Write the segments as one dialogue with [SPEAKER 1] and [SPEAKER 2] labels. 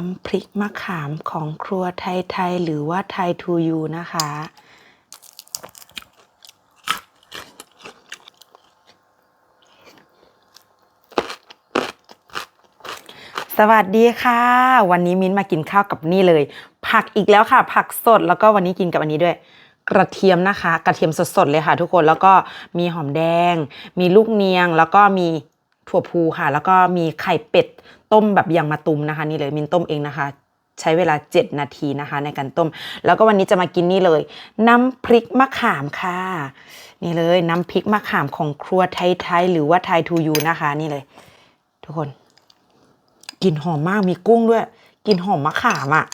[SPEAKER 1] น้ำพริกมะขามของครัวไทยๆหรือว่าไทยทูยูนะคะ สวัสดีค่ะ วันนี้มิ้นมากินข้าวกับนี่เลย ผักอีกแล้วค่ะ ผักสดแล้วก็วันนี้กินกับอันนี้ด้วยกระเทียมนะคะ กระเทียมสดๆเลยค่ะทุกคนแล้วก็มีหอมแดง มีลูกเนียง แล้วก็มี ถั่วพูค่ะ แล้วก็มีไข่เป็ดต้มแบบยางมะตุมนะคะ นี่เลยมินต้มเองนะคะ ใช้เวลา 7 นาทีนะคะ ในการต้ม แล้วก็วันนี้จะมากินนี่เลย น้ำพริกมะขามค่ะ นี่เลยน้ำพริกมะขามของครัวไทยๆหรือว่าไทยทูยูนะคะ นี่เลย ทุกคนกลิ่นหอมมากมีกุ้งด้วยกลิ่นหอมมะขามอะ่ะ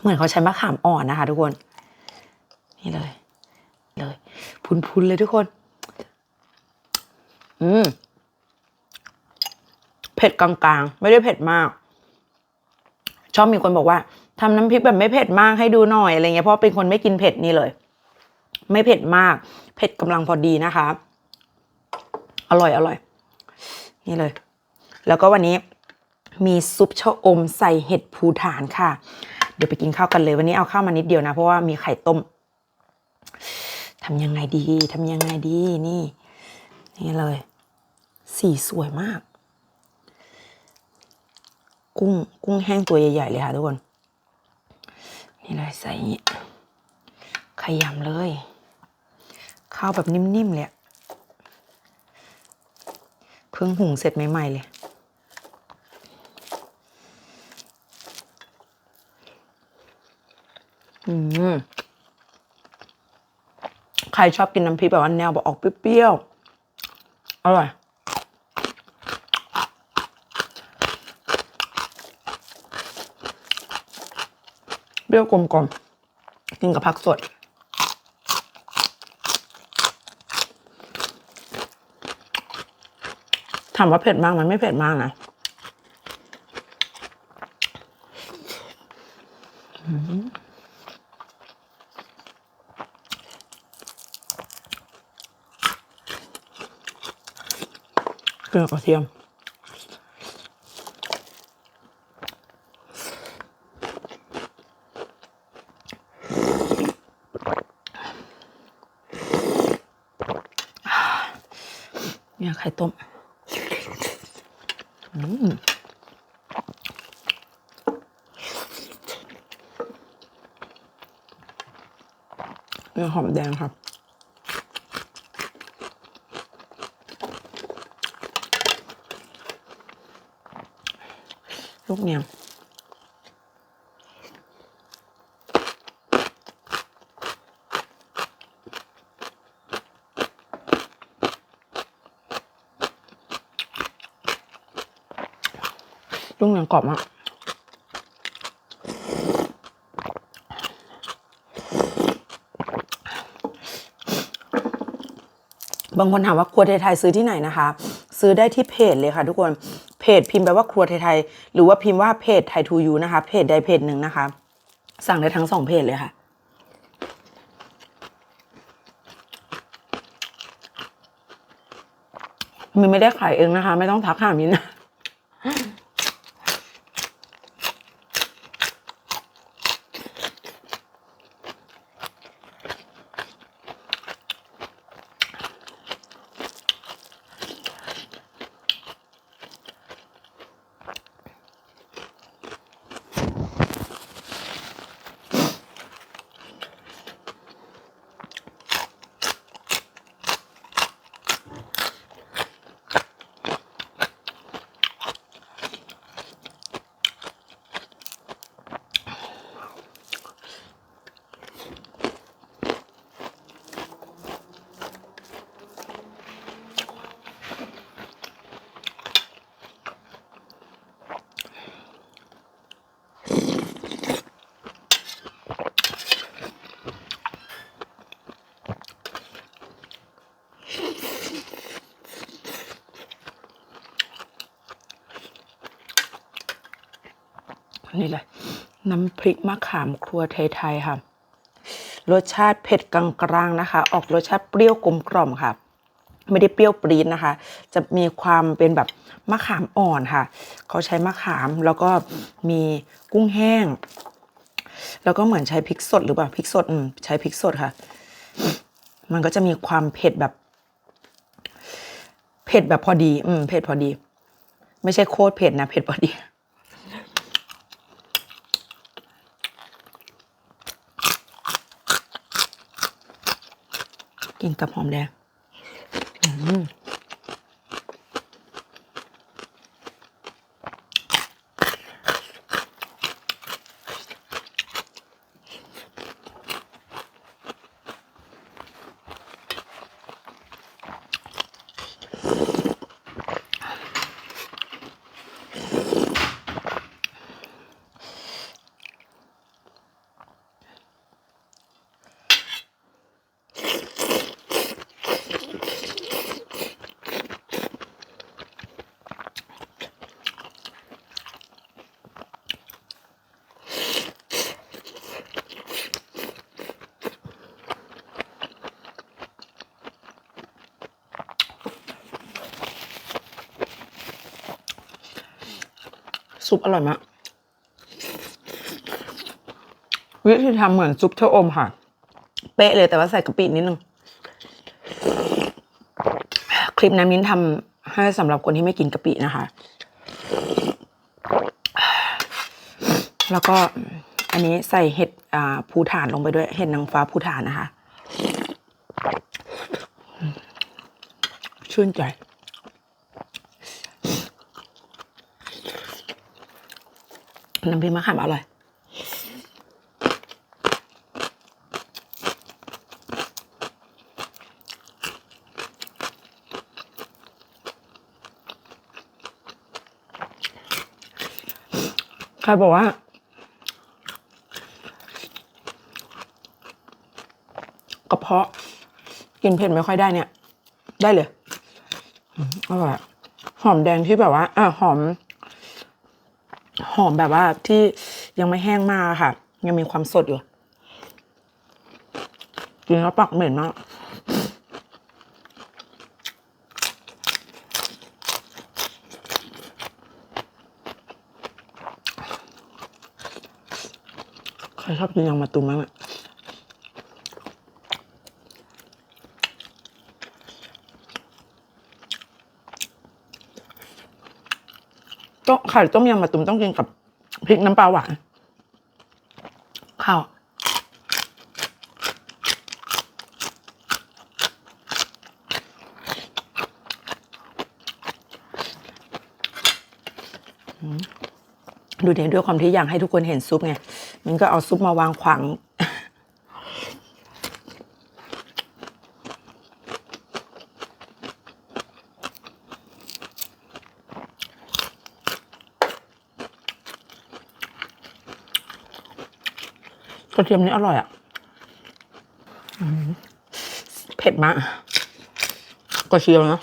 [SPEAKER 1] เหมือนเขาใช้มะขามอ่อนนะคะ ทุกคน นี่เลย เลย พุนๆเลยทุกคน อืม ผ็ดกลางๆ ไม่ได้เผ็ดมาก ชอบมีคนบอกว่าทำน้ำพริกแบบไม่เผ็ดมากให้ดูหน่อยอะไรเงี้ยเพราะเป็นคนไม่กินเผ็ดนี่เลย ไม่เผ็ดมาก เผ็ดกำลังพอดีนะคะ อร่อยอร่อย นี่เลย แล้วก็วันนี้มีซุปชะอมใส่เห็ดภูฐานค่ะ เดี๋ยวไปกินข้าวกันเลย วันนี้เอาข้าวมานิดเดียวนะ เพราะว่ามีไข่ต้มทำยังไงดีทำยังไงดีนี่ นี่เลย สีสวยมาก กุ้ง กุ้งแห้งตัวใหญ่ๆเลยค่ะทุกคน นี่เลยใส่อย่างนี้ขยำเลย ข้าวแบบนิ่มๆเลยเพิ่งหุงเสร็จใหม่ๆเลยอืมใครชอบกินน้ำพริกแบบว่าแนวแบบออกเปรี้ยวๆอร่อย รี้ยวกลมกลมกินกับผักสด ถามว่าเผ็ดมากไหมันไม่เผ็ดมากนะเกลือกระเทียม เนี่ยไข่ต้มอืมเนี่ยหอมแดงครับลูกเนี่ย งลูกเนียงกรอบมากบางคนถามว่าครัวไทยๆซื้อที่ไหนนะคะ ซื้อได้ที่เพจเลยค่ะ ทุกคนเพจพิมพ์แปลว่าครัวไทยๆหรือว่าพิมพ์ว่าเพจไทยทูยูนะคะ เพจใดเพจหนึ่งนะคะ สั่งได้ทั้งสองเพจเลยค่ะมันไม่ได้ขายเองนะคะ ไม่ต้องทักหามินนะ นี่เลยน้ำพริกมะขามครัวไทยๆค่ะ รสชาติเผ็ดกลางๆนะคะ ออกรสชาติเปรี้ยวกลมกล่อมค่ะ ไม่ได้เปรี้ยวปรี๊ดนะคะ จะมีความเป็นแบบมะขามอ่อนค่ะ เขาใช้มะขามแล้วก็มีกุ้งแห้ง แล้วก็เหมือนใช้พริกสดหรือเปล่าพริกสดใช้พริกสดค่ะ มันก็จะมีความเผ็ดแบบเผ็ดแบบพอดี อืม เผ็ดพอดี ไม่ใช่โคตรเผ็ดนะ เผ็ดพอดี กินกับหอมแดงอืม ซุปอร่อยมาก วิธีทำเหมือนซุปเทออมค่ะ เป๊ะเลยแต่ว่าใส่กะปินิดนึง คลิปนั้นมิ้นทำให้สำหรับคนที่ไม่กินกะปินะคะ แล้วก็อันนี้ใส่เห็ดอ่าภูฐานลงไปด้วย เห็ดนางฟ้าภูฐานนะคะ ชื่นใจ น้ำพริกมะขามอร่อย ใครบอกว่ากระเพาะกินเผ็ดไม่ค่อยได้เนี่ย ได้เลยอร่อยหอมแดงที่แบบว่าอะหอม หอมแบบว่าที่ยังไม่แห้งมากค่ะ ยังมีความสดอยู่กินแล้วปากเหม็นมากใครชอบกินยางมะตูมบ้างอะ ต้องไข่ต้มยำมะตูมต้องกินกับพริกน้ำปลาหวานข้าวดูเดี๋ยวด้วยความที่อยากให้ทุกคนเห็นซุปไง มันก็เอาซุปมาวางขวาง กระเทียมนี่อร่อยอะเผ็ดมากกระเทียมนะ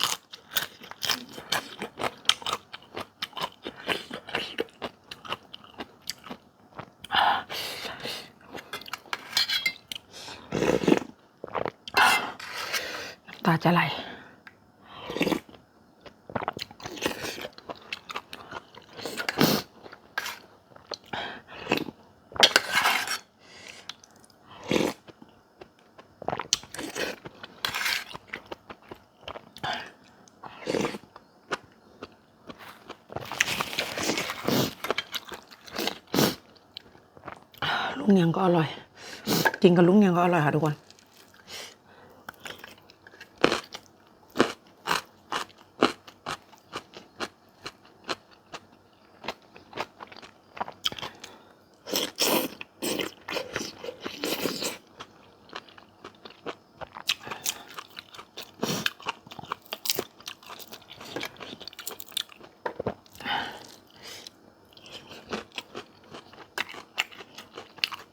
[SPEAKER 1] เนียงก็อร่อย กินกับลุงเนียงก็อร่อยค่ะทุกคน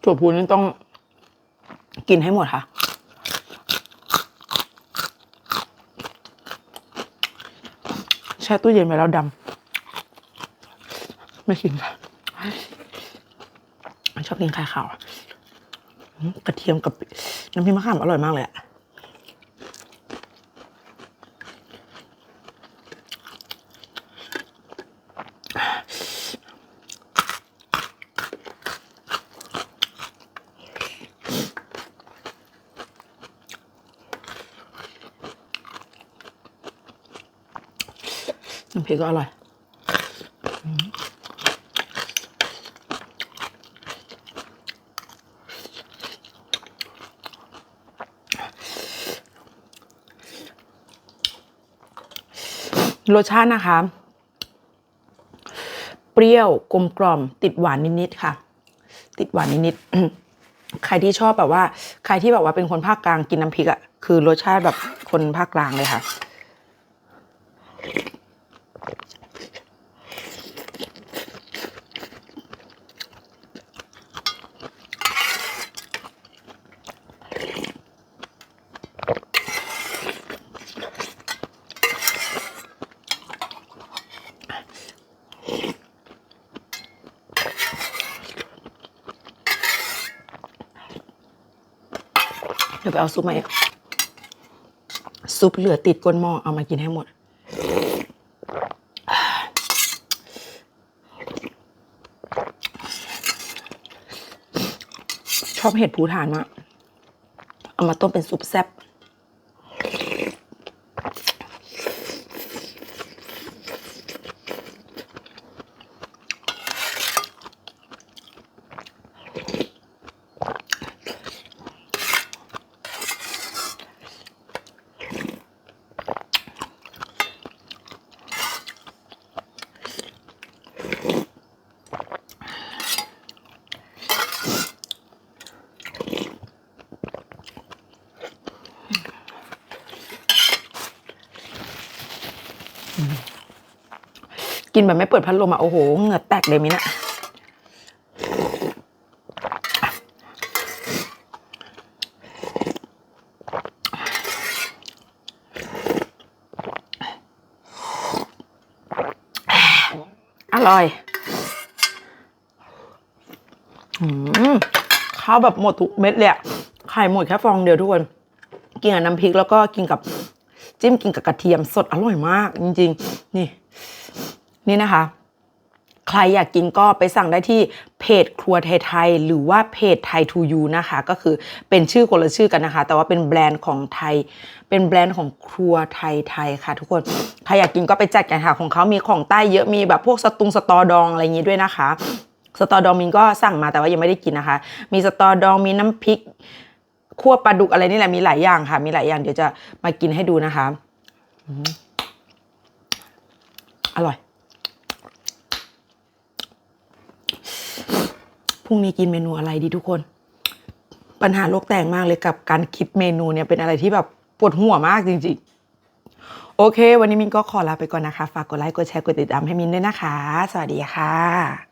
[SPEAKER 1] ถั่วพูนี่ต้องกินให้หมดค่ะ แช่ตู้เย็นไปแล้วดำไม่กินค่ะชอบกินไข่ขาวกระเทียมกับน้ำพริกมะขามอร่อยมากเลยอะ น้ำพริกก็อร่อยรสชาตินะคะ เปรี้ยวกลมกล่อม ติดหวานนิดๆค่ะ ติดหวานนิดๆใครที่ชอบแบบว่า ใครที่แบบว่าเป็นคนภาคกลางกินน้ำพริกอะ่ะคือรสชาติแบบคนภาคกลางเลยค่ะ เดี๋ยวไปเอาซุปมาอีกซุปเหลือติดก้นหม้อเอามากินให้หมด ชอบเห็ดผูฐานมากเอามาต้มเป็นซุปแซ่บ กินแบบไม่เปิดพัดลมอะโอ้โหเหงื่อแตกเลยมินะอร่อยข้าวแบบหมดทุกเม็ดเลยอะไข่หมดแค่ฟองเดียวทุกคน กินกับน้ำพริกแล้วก็กินกับจิ้มกินกับกระเทียมสดอร่อยมากจริง ๆ นี่ นี่นะคะ ใครอยากกินก็ไปสั่งได้ที่เพจครัวไทยๆหรือว่าเพจไทยทูยูนะคะ ก็คือเป็นชื่อคนละชื่อกันนะคะ แต่ว่าเป็นแบรนด์ของไทย เป็นแบรนด์ของครัวไทยๆค่ะ ทุกคนใครอยากกินก็ไปจัดกันค่ะของเขามีของใต้เยอะมีแบบพวกสตุงสตอดองอะไรอย่างงี้ด้วยนะคะสตอดองมินก็สั่งมาแต่ว่ายังไม่ได้กินนะคะ มีสตอดองมีน้ำพริกคั่วปลาดุกอะไรนี่แหละมีหลายอย่างค่ะ มีหลายอย่างเดี๋ยวจะมากินให้ดูนะคะอร่อย พรุ่งนี้กินเมนูอะไรดีทุกคน ปัญหาโลกแตกมากเลยกับการคิดเมนูเนี่ยเป็นอะไรที่แบบปวดหัวมากจริงๆ โอเค วันนี้มินก็ขอลาไปก่อนนะคะ ฝากกดไลค์กดแชร์กดติดตามให้มินด้วยนะคะ สวัสดีค่ะ